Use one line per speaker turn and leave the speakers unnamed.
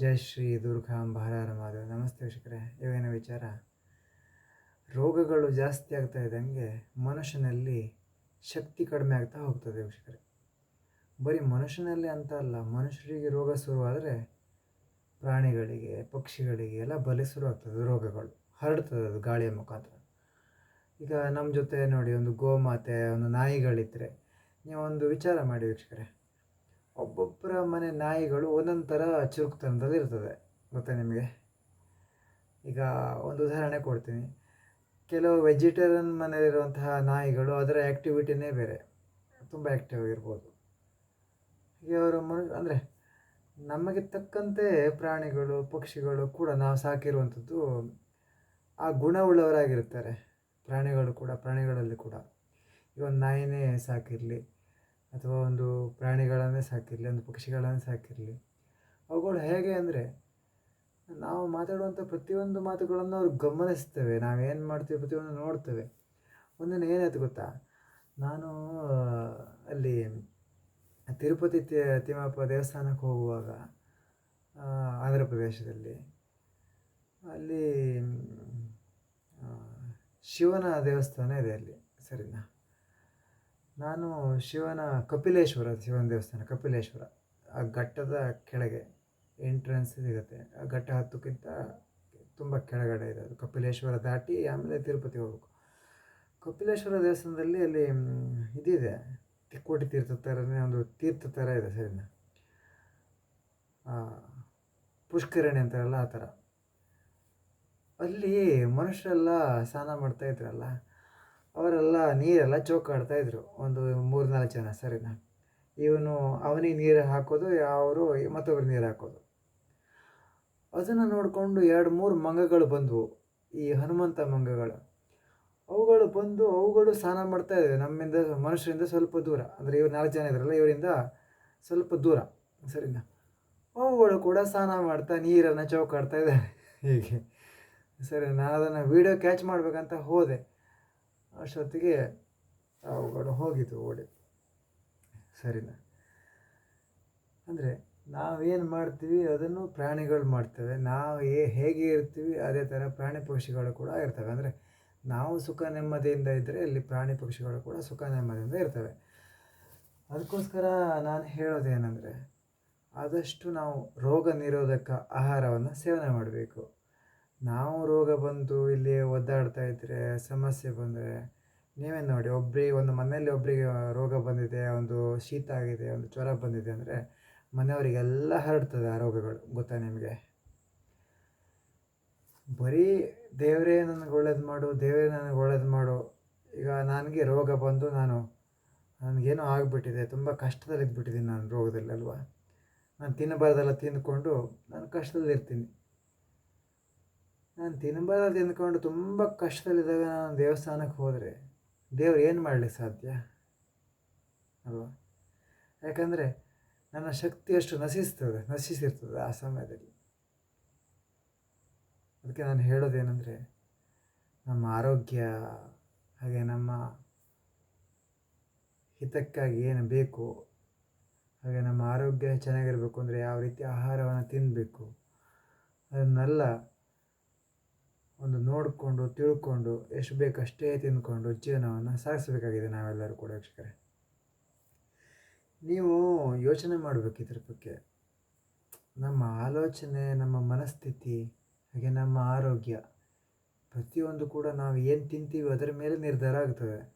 ಜೈ ಶ್ರೀ ದುರ್ಗಾಂ ಹರ ಮಾಧವ. ನಮಸ್ತೆ ವೀಕ್ಷಕರೇ ಇವೇನ ವಿಚಾರ. ರೋಗಗಳು ಜಾಸ್ತಿ ಆಗ್ತಾ ಇದ್ದಂಗೆ ಮನುಷ್ಯನಲ್ಲಿ ಶಕ್ತಿ ಕಡಿಮೆ ಆಗ್ತಾ ಹೋಗ್ತದೆ ವೀಕ್ಷಕರೇ. ಬರೀ ಮನುಷ್ಯನಲ್ಲಿ ಅಂತ ಅಲ್ಲ, ಮನುಷ್ಯರಿಗೆ ರೋಗ ಶುರುವಾದರೆ ಪ್ರಾಣಿಗಳಿಗೆ, ಪಕ್ಷಿಗಳಿಗೆ ಎಲ್ಲ ಬಲಿ ಶುರು ಆಗ್ತದೆ ರೋಗಗಳು. ಹರಡ್ತದೆ ಅದು ಗಾಳಿಯ ಮುಖಾಂತರ. ಈಗ ನಮ್ಮ ಜೊತೆ ನೋಡಿ, ಒಂದು ಗೋಮಾತೆ, ಒಂದು ನಾಯಿಗಳಿದ್ದರೆ ನೀವೊಂದು ವಿಚಾರ ಮಾಡಿ ವೀಕ್ಷಕರೇ. ಒಬ್ಬೊಬ್ಬರ ಮನೆ ನಾಯಿಗಳು ಒಂದೊಂದು ಥರ ಚುರುಕ್ತನದಲ್ಲಿ ಇರ್ತದೆ. ಗೊತ್ತಾ ನಿಮಗೆ ಈಗ ಒಂದು ಉದಾಹರಣೆ ಕೊಡ್ತೀನಿ. ಕೆಲವು ವೆಜಿಟೇರಿಯನ್ ಮನೆಯಲ್ಲಿರುವಂತಹ ನಾಯಿಗಳು ಅದರ ಆ್ಯಕ್ಟಿವಿಟಿನೇ ಬೇರೆ. ತುಂಬ ಆ್ಯಕ್ಟಿವ್ ಆಗಿರ್ಬೋದು. ಹೀಗೆ ಅವರು ಮನು ಅಂದರೆ ನಮಗೆ ತಕ್ಕಂತೆ ಪ್ರಾಣಿಗಳು, ಪಕ್ಷಿಗಳು ಕೂಡ ನಾವು ಸಾಕಿರುವಂಥದ್ದು ಆ ಗುಣವುಳ್ಳವರಾಗಿರ್ತಾರೆ ಪ್ರಾಣಿಗಳು ಕೂಡ, ಪ್ರಾಣಿಗಳಲ್ಲಿ ಕೂಡ. ಈಗ ಒಂದು ನಾಯಿನೇ ಸಾಕಿರಲಿ. ಅಥವಾ ಒಂದು ಪ್ರಾಣಿಗಳನ್ನೇ ಸಾಕಿರಲಿ, ಒಂದು ಪಕ್ಷಿಗಳನ್ನೇ ಸಾಕಿರಲಿ. ಅವುಗಳು ಹೇಗೆ ಅಂದರೆ, ನಾವು ಮಾತಾಡುವಂಥ ಪ್ರತಿಯೊಂದು ಮಾತುಗಳನ್ನು ಅವ್ರು ಗಮನಿಸ್ತೇವೆ. ನಾವೇನು ಮಾಡ್ತೀವಿ ಪ್ರತಿಯೊಂದು ನೋಡ್ತೇವೆ. ಒಂದಿನ ಏನಾಯ್ತು ಗೊತ್ತಾ? ನಾನು ಅಲ್ಲಿ ತಿರುಪತಿ ತಿಮ್ಮಪ್ಪ ದೇವಸ್ಥಾನಕ್ಕೆ ಹೋಗುವಾಗ ಆಂಧ್ರ ಪ್ರದೇಶದಲ್ಲಿ, ಅಲ್ಲಿ ಶಿವನ ದೇವಸ್ಥಾನ ಇದೆ ಅಲ್ಲಿ, ಸರಿನಾ? ನಾನು ಶಿವನ ಕಪಿಲೇಶ್ವರ, ಶಿವನ ದೇವಸ್ಥಾನ ಕಪಿಲೇಶ್ವರ. ಆ ಘಟ್ಟದ ಕೆಳಗೆ ಎಂಟ್ರೆನ್ಸ್ ಸಿಗುತ್ತೆ. ಆ ಘಟ್ಟ ಹತ್ತಕ್ಕಿಂತ ತುಂಬ ಕೆಳಗಡೆ ಇದೆ ಅದು. ಕಪಿಲೇಶ್ವರ ದಾಟಿ ಆಮೇಲೆ ತಿರುಪತಿ ಹೋಗ್ಬೇಕು. ಕಪಿಲೇಶ್ವರ ದೇವಸ್ಥಾನದಲ್ಲಿ ಅಲ್ಲಿ ಇದಿದೆ. ತಿಕ್ಕೋಟಿ ತೀರ್ಥ ಥರನೇ ಒಂದು ತೀರ್ಥ ಥರ ಇದೆ ಸರಿನ ಪುಷ್ಕರಣಿ ಅಂತಾರಲ್ಲ ಆ ಥರ. ಅಲ್ಲಿ ಮನುಷ್ಯರೆಲ್ಲ ಸ್ನಾನ ಮಾಡ್ತಾ ಇದ್ರಲ್ಲ ಅವರೆಲ್ಲ ನೀರೆಲ್ಲ ಚೌಕಾಡ್ತಾ ಇದ್ರು. ಒಂದು ಮೂರು ನಾಲ್ಕು ಜನ. ಸರಿನಾ ಇವನು ಅವನಿಗೆ ನೀರು ಹಾಕೋದು, ಅವರು ಮತ್ತೊಬ್ರು ನೀರು ಹಾಕೋದು. ಅದನ್ನು ನೋಡಿಕೊಂಡು ಎರಡು ಮೂರು ಮಂಗಗಳು ಬಂದವು. ಈ ಹನುಮಂತ ಮಂಗಗಳು. ಅವುಗಳು ಬಂದು, ಅವುಗಳು ಸ್ನಾನ ಮಾಡ್ತಾ ಇದ್ದಾವೆ ನಮ್ಮಿಂದ, ಮನುಷ್ಯರಿಂದ ಸ್ವಲ್ಪ ದೂರ. ಅಂದರೆ ಇವ್ರು ನಾಲ್ಕು ಜನ ಇದ್ರಲ್ಲ, ಇವರಿಂದ ಸ್ವಲ್ಪ ದೂರ. ಸರಿನಾ ಅವುಗಳು ಕೂಡ ಸ್ನಾನ ಮಾಡ್ತಾ ನೀರನ್ನು ಚೌಕಾಡ್ತಾ ಇದ್ದಾರೆ. ಹೀಗೆ. ಸರಿ ನಾನು ಅದನ್ನು ವೀಡಿಯೋ ಕ್ಯಾಚ್ ಮಾಡಬೇಕಂತ ಹೋದೆ. ಅಷ್ಟೊತ್ತಿಗೆ ಅವುಗಳು ಹೋಗಿತು ಓಡಿ. ಸರಿನಾ? ಅಂದರೆ ನಾವೇನು ಮಾಡ್ತೀವಿ, ಅದನ್ನು ಪ್ರಾಣಿಗಳು ಮಾಡ್ತವೆ. ನಾವು ಏ ಹೇಗೆ ಇರ್ತೀವಿ, ಅದೇ ಥರ ಪ್ರಾಣಿ ಪಕ್ಷಿಗಳು ಕೂಡ ಇರ್ತವೆ. ಅಂದರೆ ನಾವು ಸುಖ ನೆಮ್ಮದಿಯಿಂದ ಇದ್ದರೆ ಇಲ್ಲಿ ಪ್ರಾಣಿ ಪಕ್ಷಿಗಳು ಕೂಡ ಸುಖ ನೆಮ್ಮದಿಯಿಂದ ಇರ್ತವೆ. ಅದಕ್ಕೋಸ್ಕರ ನಾನು ಹೇಳೋದೇನೆಂದರೆ, ಆದಷ್ಟು ನಾವು ರೋಗ ನಿರೋಧಕ ಆಹಾರವನ್ನು ಸೇವನೆ ಮಾಡಬೇಕು. ನಾವು ರೋಗ ಬಂತು ಇಲ್ಲಿ ಒದ್ದಾಡ್ತಾ ಇದ್ದರೆ ಸಮಸ್ಯೆ ಬಂದರೆ ನೀವೇ ನೋಡಿ ಒಬ್ಬರಿಗೆ ಒಂದು ಮನೆಯಲ್ಲಿ ಒಬ್ಬರಿಗೆ ರೋಗ ಬಂದಿದೆ, ಒಂದು ಶೀತ ಆಗಿದೆ, ಒಂದು ಜ್ವರ ಬಂದಿದೆ ಅಂದರೆ ಮನೆಯವರಿಗೆಲ್ಲ ಹರಡ್ತದೆ ಆ ರೋಗಗಳು, ಗೊತ್ತಾ ನಿಮಗೆ? ಬರೀ ದೇವರೇ ನನಗೆ ಒಳ್ಳೇದು ಮಾಡು, ದೇವರೇ ನನಗೆ ಒಳ್ಳೇದು ಮಾಡು. ಈಗ ನನಗೆ ರೋಗ ಬಂದು ನಾನು, ನನಗೇನೋ ಆಗಿಬಿಟ್ಟಿದೆ, ತುಂಬ ಕಷ್ಟದಲ್ಲಿ ಇದ್ಬಿಟ್ಟಿದ್ದೀನಿ ನಾನು ರೋಗದಲ್ಲಿ ಅಲ್ವಾ? ನಾನು ತಿನ್ನಬಾರ್ದೆಲ್ಲ ತಿಂದ್ಕೊಂಡು ನಾನು ಕಷ್ಟದಲ್ಲಿರ್ತೀನಿ. ನಾನು ತಿನ್ನಬಾರ್ದು ತಿಂದ್ಕೊಂಡು ತುಂಬ ಕಷ್ಟದಲ್ಲಿದ್ದಾಗ ನಾನು ದೇವಸ್ಥಾನಕ್ಕೆ ಹೋದರೆ ದೇವ್ರು ಏನು ಮಾಡಲಿಕ್ಕೆ ಸಾಧ್ಯ? ಅಲ್ವಾ? ಯಾಕಂದರೆ ನನ್ನ ಶಕ್ತಿ ಅಷ್ಟು ನಶಿಸ್ತದೆ, ನಶಿಸಿರ್ತದೆ ಆ ಸಮಯದಲ್ಲಿ. ಅದಕ್ಕೆ ನಾನು ಹೇಳೋದೇನೆಂದರೆ ನಮ್ಮ ಆರೋಗ್ಯ ಹಾಗೆ ನಮ್ಮ ಹಿತಕ್ಕಾಗಿ ಏನು ಬೇಕು, ಹಾಗೆ ನಮ್ಮ ಆರೋಗ್ಯ ಚೆನ್ನಾಗಿರಬೇಕು ಅಂದರೆ ಯಾವ ರೀತಿ ಆಹಾರವನ್ನು ತಿನ್ನಬೇಕು ಅದನ್ನೆಲ್ಲ ಒಂದು ನೋಡಿಕೊಂಡು, ತಿಳ್ಕೊಂಡು, ಎಷ್ಟು ಬೇಕು ಅಷ್ಟೇ ತಿಂದ್ಕೊಂಡು ಜೀವನವನ್ನು ಸಾಗಿಸ್ಬೇಕಾಗಿದೆ ನಾವೆಲ್ಲರೂ ಕೂಡ ವೀಕ್ಷಕರೇ. ನೀವು ಯೋಚನೆ ಮಾಡಬೇಕು ಇದ್ರ ಬಗ್ಗೆ. ನಮ್ಮ ಆಲೋಚನೆ, ನಮ್ಮ ಮನಸ್ಥಿತಿ, ಹಾಗೆ ನಮ್ಮ ಆರೋಗ್ಯ, ಪ್ರತಿಯೊಂದು ಕೂಡ ನಾವು ಏನು ತಿಂತೀವಿ ಅದರ ಮೇಲೆ ನಿರ್ಧಾರ ಆಗ್ತದೆ.